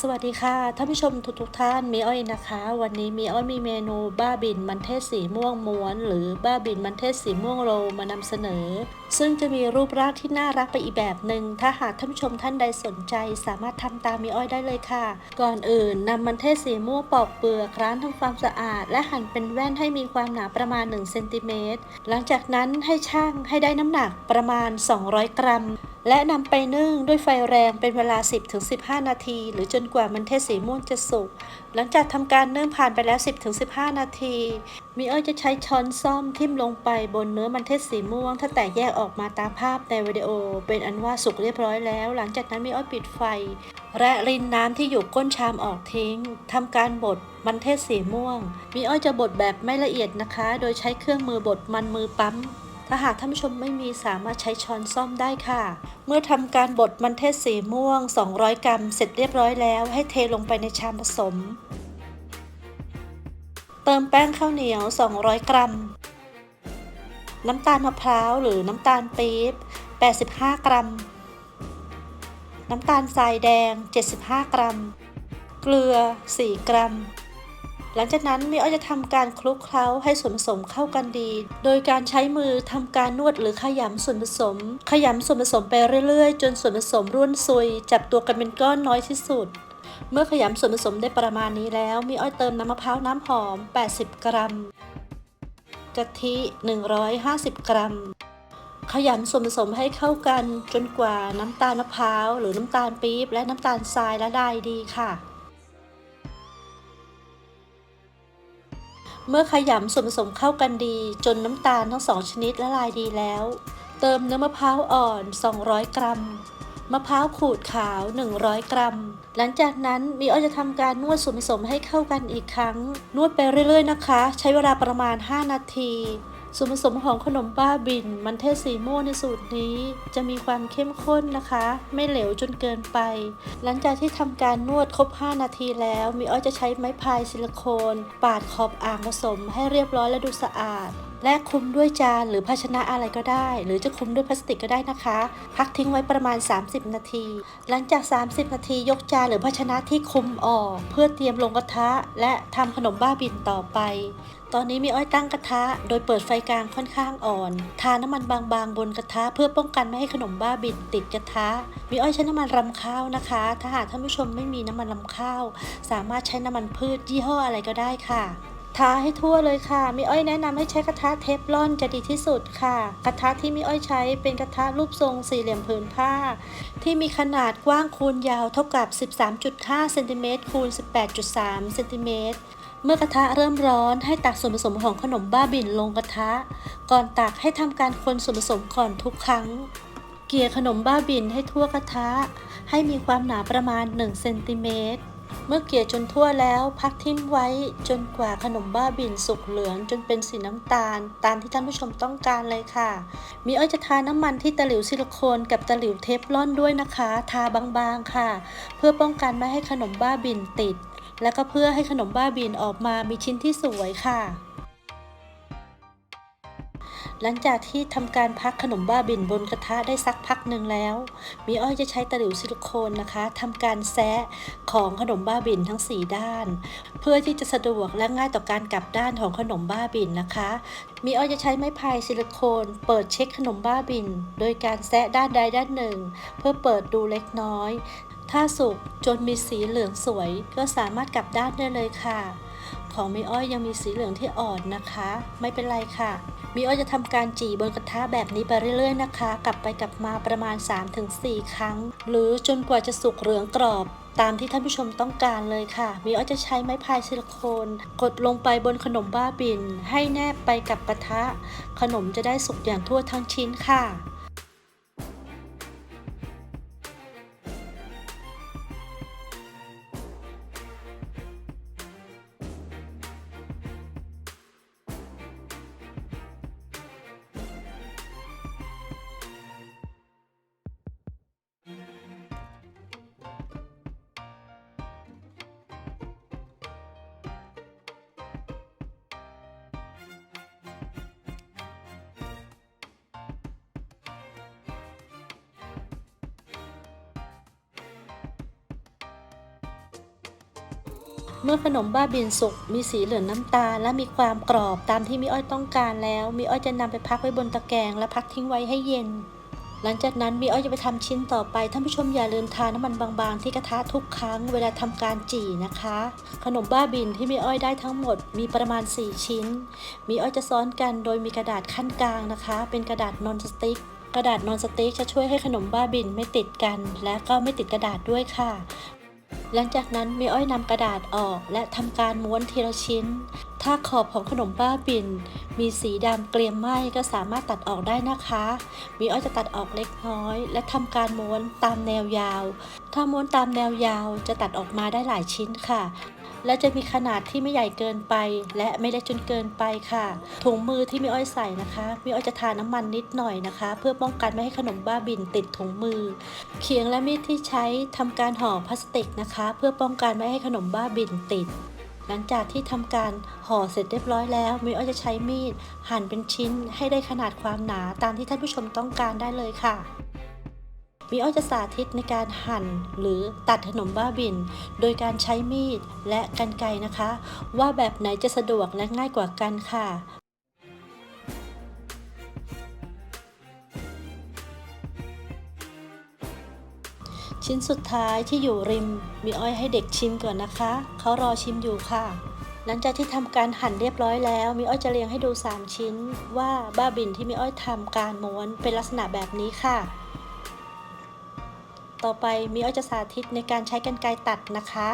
สวัสดีค่ะท่านผู้ชมทุกทุกท่านมีอ้อยนะคะ วันนี้มีอ้อยมีเมนูบ้าบินมันเทศสีม่วงม้วน หรือบ้าบินมันเทศสีม่วงโรมานำเสนอ ซึ่งจะมีรูปร่างที่น่ารักไปอีกแบบหนึ่งถ้าหากท่านผู้ชมท่านใดสนใจ สามารถทำตามมีอ้อยได้เลยค่ะ ก่อนอื่นนำมันเทศสีม่วงปอกเปลือกล้างทำความสะอาด และหั่นเป็นแว่นให้มีความหนาประมาณ1เซนติเมตรหลังจากนั้นให้ช่างให้ได้น้ำหนักประมาณ 200 กรัม และนำไปนึ่งด้วยไฟแรงเป็นเวลา 10-15 นาที หรือจนกว่ามันเทศสีม่วงจะสุก หลังจากทำการนึ่งผ่านไปแล้ว 10-15 นาที มีอ้อยจะใช้ช้อนซ่อมทิ่มลงไปบนเนื้อมันเทศสีม่วง ถ้าแตกแยกออกมาตามภาพในวิดีโอ เป็นอันว่าสุกเรียบร้อยแล้ว หลังจากนั้นมีอ้อยปิดไฟ และรินน้ำที่อยู่ก้นชามออกทิ้งทำการบดมันเทศสีม่วง มีอ้อยจะบดแบบไม่ละเอียดนะคะ โดยใช้เครื่องมือบดมันมือปั๊ม ถ้าหากท่านผู้ชมไม่มีสามารถใช้ช้อนซ่อมได้ค่ะ เมื่อทำการบดมันเทศสีม่วง 200 กรัมเสร็จเรียบร้อยแล้ว ให้เทลงไปในชามผสม เติมแป้งข้าวเหนียว 200 กรัม น้ำตาลมะพร้าวหรือน้ำตาลปี๊บ 85 กรัม น้ำตาลทรายแดง 75 กรัม เกลือ 4 กรัม หลังจากนั้นมีอ้อยจะทำการคลุกเคล้าให้ส่วนผสมเข้ากันดี โดยการใช้มือทำการนวดหรือขยำส่วนผสม ขยำส่วนผสมไปเรื่อยๆ จนส่วนผสมร่วนซุย จับตัวกันเป็นก้อนน้อยที่สุด เมื่อขยำส่วนผสมได้ประมาณนี้แล้วมีอ้อยเติมน้ำมะพร้าวน้ำหอม 80 กรัมกะทิ 150 กรัม ขยำส่วนผสมให้เข้ากันจนกว่าน้ำตาลมะพร้าว หรือน้ำตาลปี๊บและน้ำตาลทรายละลายดีค่ะ เมื่อขยำส่วนผสมเข้ากันดี จนน้ำตาลทั้งสองชนิดละลายดีแล้ว เติมเนื้อมะพร้าวอ่อน 200 กรัม มะพร้าวขูดขาว 100 กรัม หลังจากนั้นมีอ้อยจะทำการนวดส่วนผสมให้เข้ากันอีกครั้ง นวดไปเรื่อยๆนะคะ ใช้เวลาประมาณ 5 นาที ส่วนผสมของขนมบ้าบิน มันเทศสีม่วงในสูตรนี้ จะมีความเข้มข้นนะคะ ไม่เหลวจนเกินไป หลังจากที่ทำการนวดครบ 5 นาทีแล้ว มีอ้อยจะใช้ไม้พายซิลิโคน ปาดขอบอ่างผสมให้เรียบร้อยและดูสะอาด และคลุมด้วยจานหรือภาชนะอะไรก็ได้ หรือจะคลุมด้วยพลาสติกก็ได้นะคะ พักทิ้งไว้ประมาณ 30 นาที หลังจาก 30 นาทียกจานหรือภาชนะที่คลุมออก เพื่อเตรียมลงกระทะ และทำขนมบ้าบินต่อไป ตอนนี้มีอ้อยตั้งกระทะ โดยเปิดไฟกลางค่อนข้างอ่อน ทาน้ำมันบางๆ บนกระทะ เพื่อป้องกันไม่ให้ขนมบ้าบินติดกระทะ มีอ้อยใช้น้ำมันรำข้าวนะคะ ถ้าหากท่านผู้ชมไม่มีน้ำมันรำข้าว สามารถใช้น้ำมันพืชยี่ห้ออะไรก็ได้ค่ะ ทาให้ทั่วเลยค่ะ มีอ้อยแนะนำให้ใช้กระทะเทฟลอนจะดีที่สุดค่ะ กระทะที่มีอ้อยใช้เป็นกระทะรูปทรงสี่เหลี่ยมผืนผ้า ที่มีขนาดกว้างคูณยาวเท่ากับ 13.5เซนติเมตรคูณ18.3เซนติเมตรเมื่อกระทะเริ่มร้อนให้ตักส่วนผสมของขนมบ้าบินลงกระทะ ก่อนตักให้ทำการคนส่วนผสมก่อนทุกครั้ง เกลี่ยขนมบ้าบินให้ทั่วกระทะ ให้มีความหนาประมาณ1เซนติเมตร เมื่อเกลี่ยจนทั่วแล้วพักทิ้งไว้จนกว่าขนมบ้าบินสุกเหลืองจนเป็นสีน้ำตาล ตามที่ท่านผู้ชมต้องการเลยค่ะ มีอ้อยจะทาน้ำมันที่ตะหลิวซิลิโคนกับตะหลิวเทฟลอนด้วยนะคะ ทาบางๆค่ะ เพื่อป้องกันไม่ให้ขนมบ้าบินติด และก็เพื่อให้ขนมบ้าบินออกมามีชิ้นที่สวยค่ะ หลังจากที่ทำการพักขนมบ้าบินบนกระทะได้สักพักหนึ่งแล้ว มีอ้อยจะใช้ตะหลิวซิลิโคนนะคะทำการแซะของขนมบ้าบินทั้ง 4 ด้าน เพื่อที่จะสะดวกและง่ายต่อการกลับด้านของขนมบ้าบินนะคะ มีอ้อยจะใช้ไม้พายซิลิโคน เปิดเช็คขนมบ้าบิน โดยการแซะด้านใดด้านหนึ่ง เพื่อเปิดดูเล็กน้อย ถ้าสุกจนมีสีเหลืองสวย ก็สามารถกลับด้านได้เลยค่ะ ของมีอ้อยยังมีสีเหลืองที่อ่อนนะคะ ไม่เป็นไรค่ะมีอ้อยจะทำการจี่บนกระทะแบบนี้ไปเรื่อยๆนะคะ กลับไปกลับมาประมาณ 3-4 ครั้ง หรือจนกว่าจะสุกเหลืองกรอบตามที่ท่านผู้ชมต้องการเลยค่ะ มีอ้อยจะใช้ไม้พายซิลิโคน กดลงไปบนขนมบ้าบิน ให้แนบไปกับกระทะ ขนมจะได้สุกอย่างทั่วทั้งชิ้นค่ะ เมื่อขนมบ้าบินสุกมีสีเหลืองน้ำตาลและมีความกรอบตามที่มิอ้อยต้องการแล้วมิอ้อยจะนำไปพักไว้บนตะแกรงและพักทิ้งไว้ให้เย็น หลังจากนั้นมิอ้อยจะไปทำชิ้นต่อไปท่านผู้ชมอย่าลืมทาน้ำมันบางๆ ที่กระทะทุกครั้งเวลาทำการจี่นะคะ ขนมบ้าบินที่มิอ้อยได้ทั้งหมดมีประมาณ 4 ชิ้นมิอ้อยจะซ้อนกันโดยมีกระดาษขั้นกลางนะคะ เป็นกระดาษนอนสติ๊กกระดาษนอนสติ๊กจะช่วยให้ขนมบ้าบินไม่ติดกัน และก็ไม่ติดกระดาษด้วยค่ะ หลังจากนั้นมีอ้อยนำกระดาษออกและทำการม้วนทีละชิ้น ถ้าขอบของขนมบ้าบิน มีสีดำเกรียมไหมก็สามารถตัดออกได้นะคะ มีอ้อยจะตัดออกเล็กน้อย และทำการม้วนตามแนวยาว ถ้าม้วนตามแนวยาวจะตัดออกมาได้หลายชิ้นค่ะ และจะมีขนาดที่ไม่ใหญ่เกินไป และไม่เล็กจนเกินไปค่ะถุงมือที่มีอ้อยใส่นะคะมีอ้อยจะทาน้ำมันนิดหน่อยนะคะ เพื่อป้องกันไม่ให้ขนมบ้าบินติดถุงมือ เขียงและมีดที่ใช้ทำการห่อพลาสติกนะคะ เพื่อป้องกันไม่ให้ขนมบ้าบินติดหลังจากที่ทำการห่อเสร็จเรียบร้อยแล้วมิอ้อยจะใช้มีดหั่นเป็นชิ้นให้ได้ขนาดความหนาตามที่ท่านผู้ชมต้องการได้เลยค่ะ มิอ้อยจะสาธิตในการหั่นหรือตัดขนมบ้าบิน โดยการใช้มีดและกรรไกรนะคะ ว่าแบบไหนจะสะดวกและง่ายกว่ากันค่ะชิ้นสุดท้ายที่อยู่ริม มีอ้อยให้เด็กชิมก่อนนะคะ เขารอชิมอยู่ค่ะ หลังจากที่ทำการหั่นเรียบร้อยแล้ว มีอ้อยจะเรียงให้ดู 3 ชิ้น ว่าบ้าบินที่มีอ้อยทำการม้วนเป็นลักษณะแบบนี้ค่ะ ต่อไปมีอ้อยจะสาธิตในการใช้กรรไกรตัดนะคะ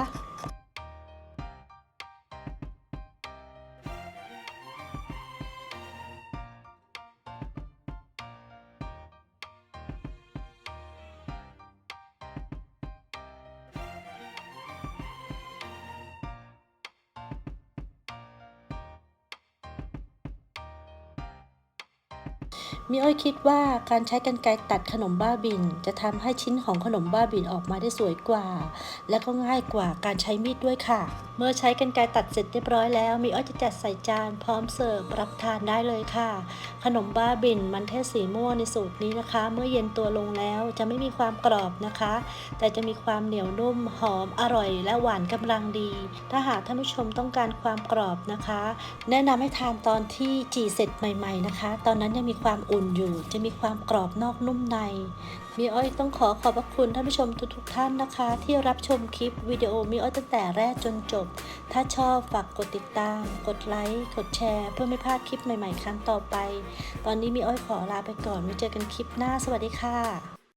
มีอ้อยคิดว่าการใช้กรรไกรตัดขนมบ้าบิน จะทำให้ชิ้นของขนมบ้าบินออกมาได้สวยกว่า และก็ง่ายกว่าการใช้มีดด้วยค่ะ เมื่อใช้กรรไกรตัดเสร็จเรียบร้อยแล้วมีอ้อยจะจัดใส่จานพร้อมเสิร์ฟรับทานได้เลยค่ะ ขนมบ้าบินมันเทศสีม่วงในสูตรนี้นะคะ เมื่อเย็นตัวลงแล้วจะไม่มีความกรอบนะคะ แต่จะมีความเหนียวนุ่มหอมอร่อย และหวานกำลังดี ถ้าหากท่านผู้ชมต้องการความกรอบนะคะ แนะนำให้ทานตอนที่จีเสร็จใหม่ ๆนะคะ ตอนนั้นยังมีความอุ่นอยู่ จะมีความกรอบนอกนุ่มใน มีอ้อยต้องขอขอบพระคุณท่านผู้ชมทุกๆท่านนะคะ ที่รับชมคลิปวิดีโอมีอ้อยตั้งแต่แรกจนจบ ถ้าชอบฝากกดติดตาม กดไลค์กดแชร์ เพื่อไม่พลาดคลิปใหม่ๆ ครั้งต่อไป ตอนนี้มีอ้อยขอลาไปก่อนไว้เจอกันคลิปหน้าสวัสดีค่ะ